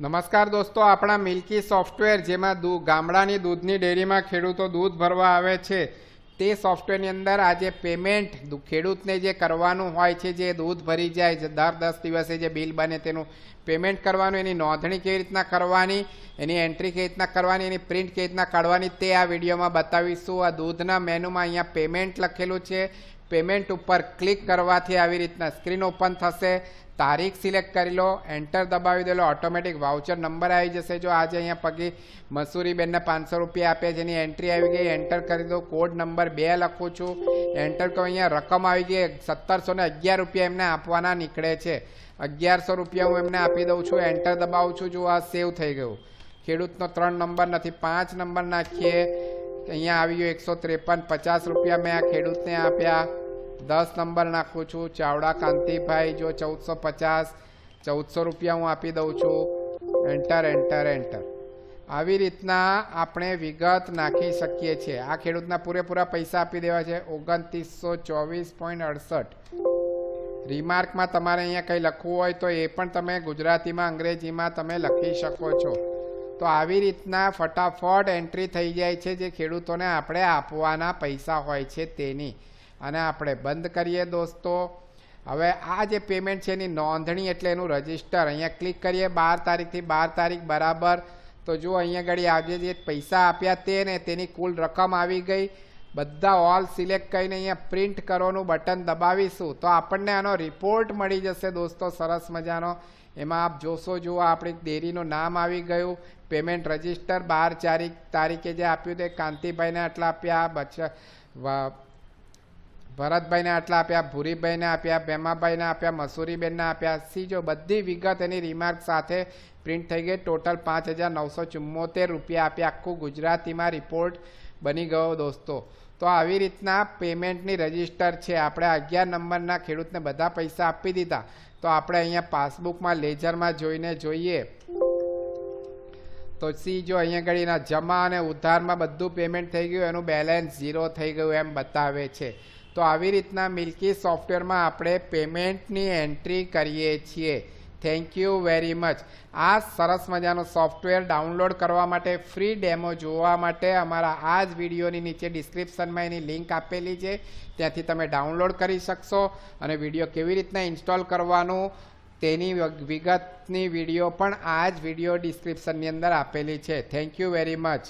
નમસ્કાર દોસ્તો, આપણા મિલ્કી સોફ્ટવેર જેમાં દૂધ ગામડાની દૂધની ડેરીમાં ખેડૂતો દૂધ ભરવા આવે છે, તે સોફ્ટવેરની અંદર આજે પેમેન્ટ ખેડૂતને જે કરવાનું હોય છે, જે દૂધ ભરી જાય છે દર દસ દિવસે જે બિલ બને તેનું પેમેન્ટ કરવાનું, એની નોંધણી કેવી રીતના કરવાની, એની એન્ટ્રી કેવી રીતના કરવાની, એની પ્રિન્ટ કેવી રીતના કાઢવાની તે આ વિડીયોમાં બતાવીશું. આ દૂધના મેનુમાં અહીંયા પેમેન્ટ લખેલું છે પેમેન્ટ ઉપર ક્લિક કરવાથી આવી રીતના સ્ક્રીન ઓપન થશે. તારીખ સિલેક્ટ કરી લો, એન્ટર દબાવી દેલો, ઓટોમેટિક વાઉચર નંબર આવી જશે. જો આજે અહીંયા પગી મસૂરી બેનને પાંચસો રૂપિયા આપ્યા જેની એન્ટ્રી આવી ગઈ, એન્ટર કરી દો. કોડ નંબર બે લખું છું. એન્ટર કરો, અહીંયા રકમ આવી ગઈ, સત્તરસો ને અગિયાર રૂપિયા એમને આપવાના નીકળે છે. અગિયારસો રૂપિયા હું એમને આપી દઉં છું. એન્ટર દબાવું છું. જો આ સેવ થઈ ગયું. ખેડૂતનો ત્રણ નંબર નથી, પાંચ નંબર નાખીએ. અહીંયા આવી ગયો એકસો ત્રેપન, પચાસ રૂપિયા મેં આ ખેડૂતને આપ્યા. દસ નંબર નાખું છું. ચાવડા કાંતિભાઈ, જો ચૌદસો પચાસ, ચૌદસો રૂપિયા હું આપી દઉં છું. એન્ટર એન્ટર એન્ટર આવી રીતના આપણે વિગત નાખી શકીએ છીએ. આ ખેડૂતના પૂરેપૂરા પૈસા આપી દેવા છે. ઓગણત્રીસો ચોવીસ પોઈન્ટ અડસઠ. રિમાર્કમાં તમારે અહીંયા કંઈ લખવું હોય તો એ પણ તમે ગુજરાતીમાં, અંગ્રેજીમાં તમે લખી શકો છો. તો આવી રીતના ફટાફટ એન્ટ્રી થઈ જાય છે જે ખેડૂતોને આપણે આપવાના પૈસા હોય છે તેની. અને આપણે બંધ કરીએ દોસ્તો. હવે આ જે પેમેન્ટ છે એની નોંધણી એટલે એનું રજિસ્ટર અહીંયા ક્લિક કરીએ બાર તારીખથી બાર તારીખ બરાબર. તો જો અહીંયા ઘડી આજે જે પૈસા આપ્યા તે ને તેની કુલ રકમ આવી ગઈ. બધા ઓલ સિલેક્ટ કરીને અહીંયા પ્રિન્ટ કરવાનું બટન દબાવીશું. તો આપણને આનો રિપોર્ટ મળી જશે દોસ્તો, સરસ મજાનો. એમાં આપ જોશો, જુઓ, આપણી ડેરીનું નામ આવી ગયું. પેમેન્ટ રજિસ્ટર બાર ચારી તારીખે જે આપ્યું તે કાંતિભાઈને આટલા આપ્યા, બચ ભરતભાઈને આટલા આપ્યા, ભૂરીભાઈને આપ્યા, ભેમાભાઈને આપ્યા, મસૂરીબેનને આપ્યા. સી, જો બધી વિગત એની રિમાર્ક સાથે પ્રિન્ટ થઈ ગઈ ટોટલ પાંચ હજાર નવસો ચુમ્મોતેર રૂપિયા આપ્યા આખું ગુજરાતીમાં રિપોર્ટ બની ગયો દોસ્તો. તો આવી રીતના પેમેન્ટની રજિસ્ટર છે. આપણે અગિયાર નંબરના ખેડૂતને બધા પૈસા આપી દીધા. તો આપણે અહીંયા પાસબુકમાં લેજરમાં જોઈને જોઈએ. તો સી જો અહીંયા ઘડીના જમા અને ઉધારમાં બધું પેમેન્ટ થઈ ગયું, એનું બેલેન્સ ઝીરો થઈ ગયું એમ બતાવે છે. તો આવી રીતના મિલ્કી સોફ્ટવેરમાં આપણે પેમેન્ટની એન્ટ્રી કરીએ છીએ. થેન્ક યુ વેરી મચ આ સરસ મજાનો સોફ્ટવેર ડાઉનલોડ કરવા માટે ફ્રી ડેમો જોવા માટે અમારા આ જ વિડીયોની નીચે ડિસ્ક્રિપ્શનમાં એની લિંક આપેલી છે. ત્યાંથી તમે ડાઉનલોડ કરી શકશો અને વીડિયો કેવી રીતના ઇન્સ્ટોલ કરવાનું તેની વિગતની વીડિયો પણ આ જ વીડિયો ડિસ્ક્રિપ્શનની અંદર આપેલી છે. Thank you very much